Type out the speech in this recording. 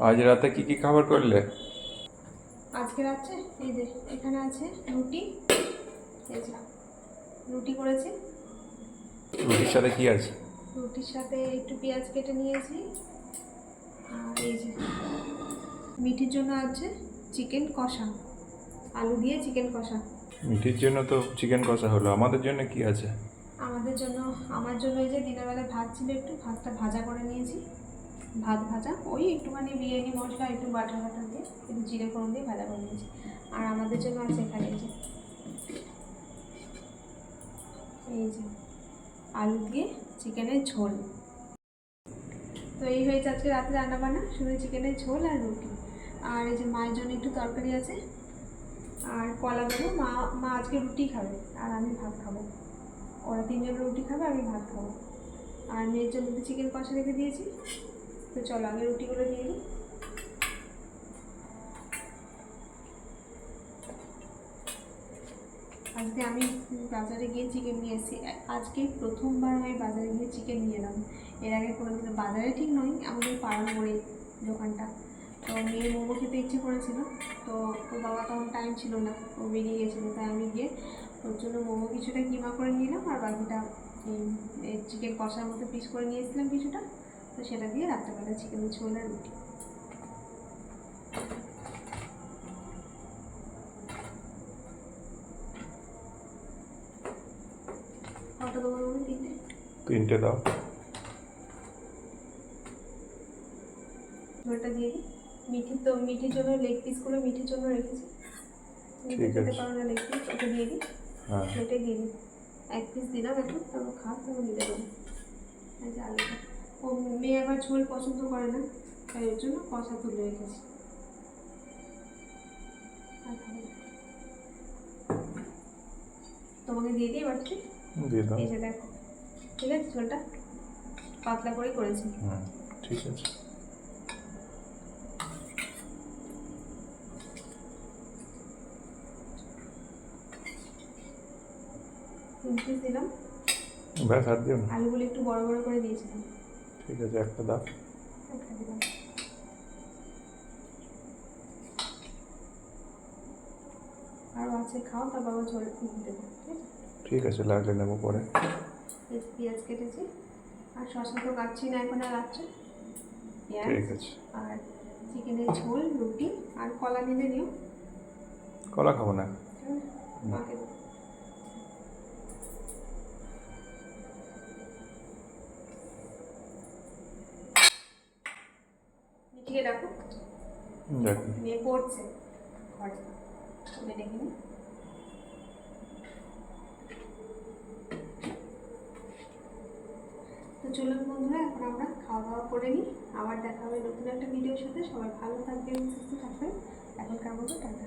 আজ রাতে কি কি খাবার করলে? আজকে রাত্রে এই যে এখানে আছে রুটি রুটি করেছি। রুটির সাথে কি আছে? রুটির সাথে একটু পেঁয়াজ কেটে নিয়েছি আর এই যে মিঠির জন্য আছে চিকেন কষা আলু দিয়ে চিকেন কষা। মিঠির জন্য তো চিকেন কষা হলো আমাদের জন্য কি আছে? আমাদের জন্য আমার জন্য এই যে দিনের বেলা ভাত ছিল একটু ভাতটা ভাজা করে নিয়েছি। ভাত ভাজা, ওই একটুখানি বিরিয়ানি মশলা, একটু বাটার বাটার দিয়ে, একটু জিরে ফোড়ন দিয়ে ভাজা করে নিয়েছি। আর আমাদের জন্য আছে এখানে এই যে এই যে আলু দিয়ে চিকেনের ঝোল। তো এই হয়েছে আজকে রাতে রান্না বান্না শুধু চিকেনের ঝোল আর রুটি। আর এই যে মায়ের জন্য একটু তরকারি আছে, আর কলা দেবো। মা মা আজকে রুটি খাবে, আর আমি ভাত খাব। ওরা তিনজন রুটি খাবে, আমি ভাত খাব। আর মেয়ের জন্য চিকেন কষা রেখে দিয়েছি। তো চলো আগে রুটিগুলো দিয়ে দিই। আজকে আমি বাজারে গিয়ে চিকেন নিয়ে এসেছি। আজকে প্রথমবার আমি বাজারে গিয়ে চিকেন নিয়ে এলাম। এর আগে কোনোদিন, বাজারে ঠিক নয়, আমাদের পাড়ার মোড়ে দোকানটা। তো মেয়ে মোমো খেতে ইচ্ছে করেছিল, তো ওর বাবা তখন টাইম ছিল না, ও বেরিয়ে গেছিল। তাই আমি গিয়ে ওর জন্য মোমো কিছুটা কিমা করে নিলাম আর বাকিটা এই চিকেন কষার মধ্যে পিস করে নিয়ে এসেছিলাম কিছুটা। তো সেটা দিয়ে রাত্রেবেলা চিকেনের ঝোল আর রুটি। তিনটে? দাও। ঝোলটা দিয়ে মিঠি তো মিঠির জন্য লেগ পিসগুলো মিঠির জন্য রেখেছি। ঠিক আছে। পারো না লেগ পিস ওটা দিয়ে দিই। হ্যাঁ। দিয়ে দিই। এক পিস দিলাম এখন তারপর খাস তারপর দিতে যে আলুটা। ও মেয়ে আবার ঝোল পছন্দ করে না তাই ওর জন্য কষা তুলে রেখেছি। তোমাকে দিয়ে দিই এবার ঠিক এই যে দেখো ঠিক আছে? ঝোলটা পাতলা করে করেছি। ঠিক আছে। দিলাম। ব্যাস আর দিও না। আলুগুলো একটু বড় বড় করে দিয়েছিলাম। ঠিক আছে একটা দাও। আরও আছে খাও তার বাবা ঝোল দেবো ঠিক আছে? লাগলে নেব পরে। পেঁয়াজ কেটেছি আর শশা তো কাটছি না এখন আর রাত্রে। ঠিক আছে। আর চিকেনের ঝোল রুটি আর কলা নিলে নিও। কলা খাব না? আছে? মাকে মিঠিকে দেখো মেয়ে পড়ছে। ঘরে। তুমি তো চলুন বন্ধুরা এখন আমরা খাওয়া দাওয়া করে নিই। আবার দেখা হবে নতুন একটা ভিডিওর সাথে। সবাই ভালো থাকবেন সুস্থ থাকবেন। এখনকার মতো টাটা।